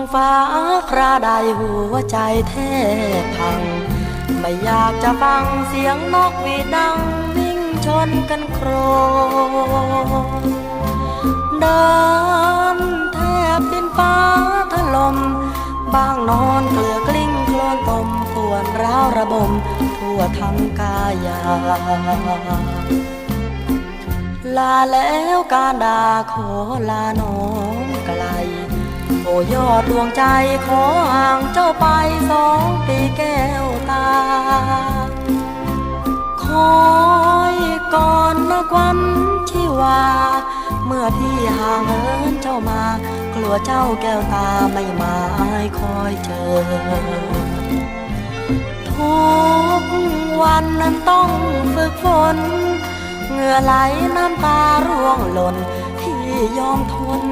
องฟ้าคราใดหัวใจแทบพัง ไม่อยากจะฟังเสียงนกหวีดดังวิ่งชนกันโครมเดินแทบดินฟ้าถล่มบางนอนเกลือกลิ้งโคลนตมปวดร้าวระบม ทั่วทั้งกายาลาแล้วการดาขอลาน้องไกล อ้ยอดดวงใจขอห่างเจ้าไปสองปีแก้วตา คอยก่อนนะควันที่ว่าเมื่อพี่ห่างเหินเจ้ามา กลัวเจ้าแก้วตาไม่มาคอยเจอ ทุกวันนั้นต้องฝึกฝนเหงื่อไหลน้ำตาร่วงหล่นพี่ยอมทน